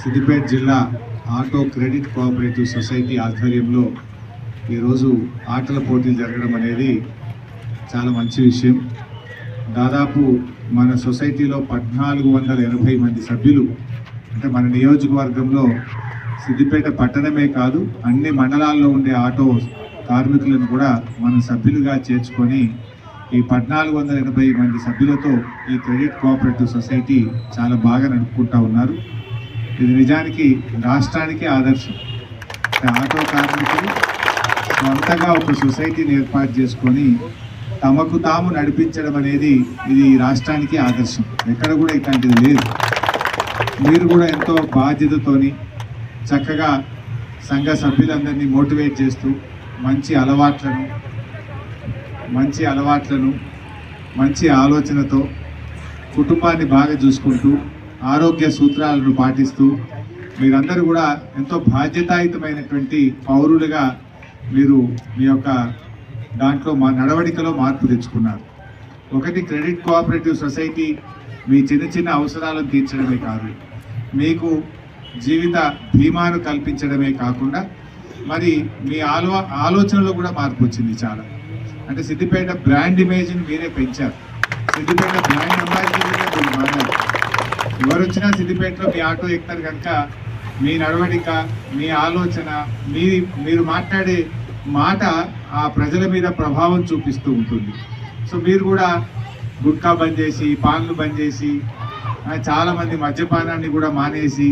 సిద్దిపేట జిల్లా auto credit cooperative society ఆధ్వర్యంలో ఈరోజు ఆటల పోటీలు జరగడం అనేది చాలా మంచి విషయం. దాదాపు మన సొసైటీలో పద్నాలుగు వందల ఎనభై మంది సభ్యులు అంటే మన నియోజకవర్గంలో సిద్దిపేట పట్టణమే కాదు అన్ని మండలాల్లో ఉండే ఆటో కార్మికులను కూడా మన సభ్యులుగా చేర్చుకొని ఈ పద్నాలుగు వందల ఎనభై మంది సభ్యులతో ఈ క్రెడిట్ కోఆపరేటివ్ సొసైటీ చాలా బాగా నడుపుకుంటా ఉన్నారు. ఇది నిజానికి రాష్ట్రానికి ఆదర్శం. ఆటో కార్మికులు సొంతగా ఒక సొసైటీని ఏర్పాటు చేసుకొని తమకు తాము నడిపించడం అనేది ఇది రాష్ట్రానికి ఆదర్శం. ఎక్కడ కూడా ఇట్లాంటిది లేదు. మీరు కూడా ఎంతో బాధ్యతతోని చక్కగా సంఘ సభ్యులందరినీ మోటివేట్ చేస్తూ మంచి అలవాట్లను మంచి అలవాట్లను మంచి ఆలోచనతో కుటుంబాన్ని బాగా చూసుకుంటూ ఆరోగ్య సూత్రాలను పాటిస్తూ మీరందరూ కూడా ఎంతో బాధ్యతాయుతమైనటువంటి పౌరులుగా మీరు మీ యొక్క దాంట్లో మా నడవడికలో మార్పు తెచ్చుకున్నారు. ఒకటి క్రెడిట్ కోఆపరేటివ్ సొసైటీ మీ చిన్న చిన్న అవసరాలను తీర్చడమే కాదు మీకు జీవిత బీమాను కల్పించడమే కాకుండా మరి మీ ఆలో ఆలోచనలో కూడా మార్పు వచ్చింది చాలా. అంటే సిద్దిపేట బ్రాండ్ ఇమేజ్ని మీరే పెంచారు. సిద్దిపేట బ్రాండ్ అంబాసిడర్గా మీరు మారారు. ఎవరు వచ్చినా సిద్దిపేటలో మీ ఆటో ఎక్కుతారు కనుక మీ నడవడిక మీ ఆలోచన మీ మీరు మాట్లాడే మాట ఆ ప్రజల మీద ప్రభావం చూపిస్తూ ఉంటుంది. సో మీరు కూడా గుట్కా బంద్ చేసి పాన్లు బంద్ చేసి చాలామంది మద్యపానాన్ని కూడా మానేసి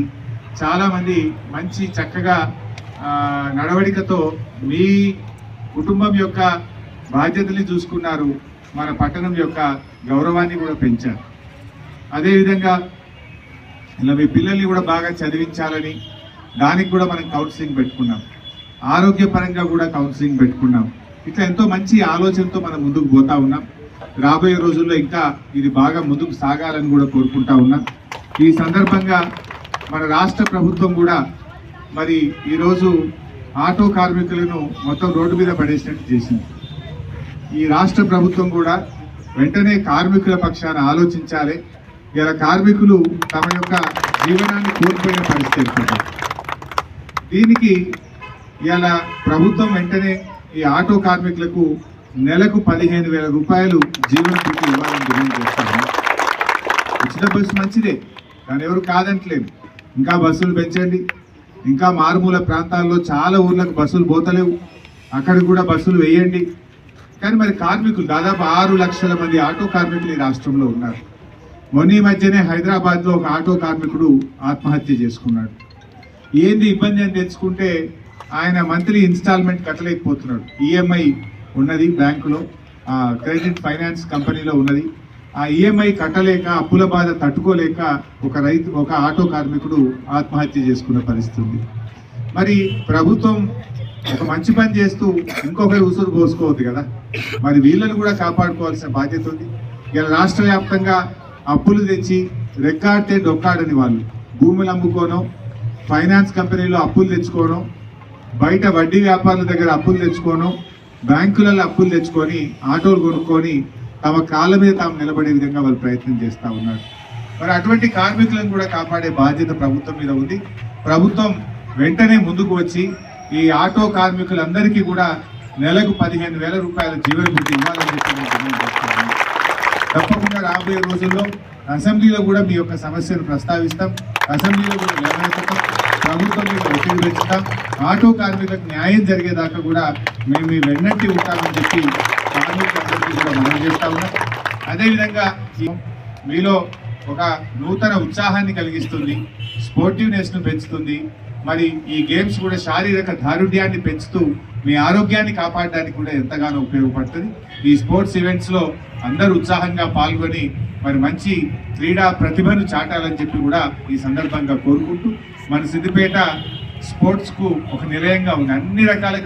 చాలామంది మంచి చక్కగా నడవడికతో మీ కుటుంబం యొక్క బాధ్యతని చూసుకున్నారు. మన పట్టణం యొక్క గౌరవాన్ని కూడా పెంచారు. అదేవిధంగా ఇలా మీ పిల్లల్ని కూడా బాగా చదివించాలని దానికి కూడా మనం కౌన్సిలింగ్ పెట్టుకున్నాం. ఆరోగ్యపరంగా కూడా కౌన్సిలింగ్ పెట్టుకున్నాం. ఇట్లా ఎంతో మంచి ఆలోచనతో మనం ముందుకు పోతా ఉన్నాం. రాబోయే రోజుల్లో ఇంకా ఇది బాగా ముందుకు సాగాలని కూడా కోరుకుంటా ఉన్నాం. ఈ సందర్భంగా మన రాష్ట్ర ప్రభుత్వం కూడా మరి ఈరోజు ఆటో కార్మికులను మొత్తం రోడ్డు మీద పడేసినట్టు చేసింది. ఈ రాష్ట్ర ప్రభుత్వం కూడా వెంటనే కార్మికుల పక్షాన ఆలోచించాలి. ఇలా కార్మికులు తమ యొక్క జీవనాన్ని కోల్పోయిన పరిస్థితి దీనికి ఇలా ప్రభుత్వం వెంటనే ఈ ఆటో కార్మికులకు నెలకు పదిహేను వేల రూపాయలు జీవన భృతి ఇవ్వాలని డిమాండ్ చేస్తాము ఉచిత బస్సు మంచిదే దాని ఎవరు కాదంటలేదు ఇంకా బస్సులు పెంచండి. ఇంకా మారుమూల ప్రాంతాల్లో చాలా ఊర్లకు బస్సులు పోతలేవు. అక్కడికి కూడా బస్సులు వేయండి. కానీ మరి కార్మికులు దాదాపు ఆరు లక్షల మంది ఆటో కార్మికులు ఈ రాష్ట్రంలో ఉన్నారు. మొన్న ఈ మధ్యనే హైదరాబాద్లో ఒక ఆటో కార్మికుడు ఆత్మహత్య చేసుకున్నాడు. ఏంది ఇబ్బంది అని తెచ్చుకుంటే ఆయన మంత్లీ ఇన్స్టాల్మెంట్ కట్టలేకపోతున్నాడు. ఈఎంఐ ఉన్నది బ్యాంకులో ఆ క్రెడిట్ ఫైనాన్స్ కంపెనీలో ఉన్నది. ఆ ఈఎంఐ కట్టలేక అప్పుల బాధ తట్టుకోలేక ఒక రైతు ఒక ఆటో కార్మికుడు ఆత్మహత్య చేసుకున్న పరిస్థితి మరి ప్రభుత్వం ఒక మంచి పని చేస్తూ ఇంకొకరి ఉసురు పోసుకోవద్దు కదా. మరి వీళ్ళని కూడా కాపాడుకోవాల్సిన బాధ్యత ఉంది. ఇలా రాష్ట్ర వ్యాప్తంగా అప్పులు తెచ్చి రెక్కాడితే డొక్కాడని వాళ్ళు. భూములు అమ్ముకోనో ఫైనాన్స్ కంపెనీలో అప్పులు తెచ్చుకోవడం బయట వడ్డీ వ్యాపారుల దగ్గర అప్పులు తెచ్చుకోవడం బ్యాంకులలో అప్పులు తెచ్చుకొని ఆటోలు కొనుక్కొని తమ కాళ్ళ మీద తాము నిలబడే విధంగా వాళ్ళు ప్రయత్నం చేస్తూ ఉన్నారు. మరి అటువంటి కార్మికులను కూడా కాపాడే బాధ్యత ప్రభుత్వం మీద ఉంది. ప్రభుత్వం వెంటనే ముందుకు వచ్చి ఈ ఆటో కార్మికులందరికీ కూడా నెలకు పదిహేను వేల రూపాయల జీవన భృతి ఇవ్వాలని చెప్పి తప్పకుండా రాబోయే రోజుల్లో అసెంబ్లీలో కూడా మీ యొక్క సమస్యను ప్రస్తావిస్తాం. అసెంబ్లీలో కూడా నిర్ణయిస్తాం ప్రభుత్వం మీద ఒత్తిడి పెంచుతాం. ఆటో కార్మికులకు న్యాయం జరిగేదాకా కూడా మేము మీ వెన్నట్టి ఉంటామని చెప్పి కార్మికులందరికీ కూడా మనం చేస్తా ఉన్నాం. అదేవిధంగా మీలో ఒక నూతన ఉత్సాహాన్ని కలిగిస్తుంది. స్పోర్టివ్నెస్ను పెంచుతుంది. మరి ఈ గేమ్స్ కూడా శారీరక దారుణ్యాన్ని పెంచుతూ మీ ఆరోగ్యాన్ని కాపాడడానికి కూడా ఎంతగానో ఉపయోగపడుతుంది. ఈ స్పోర్ట్స్ ఈవెంట్స్లో అందరూ ఉత్సాహంగా పాల్గొని మరి మంచి క్రీడా ప్రతిభను చాటాలని చెప్పి కూడా ఈ సందర్భంగా కోరుకుంటూ మన సిద్దిపేట స్పోర్ట్స్కు ఒక నిలయంగా ఉంది అన్ని రకాల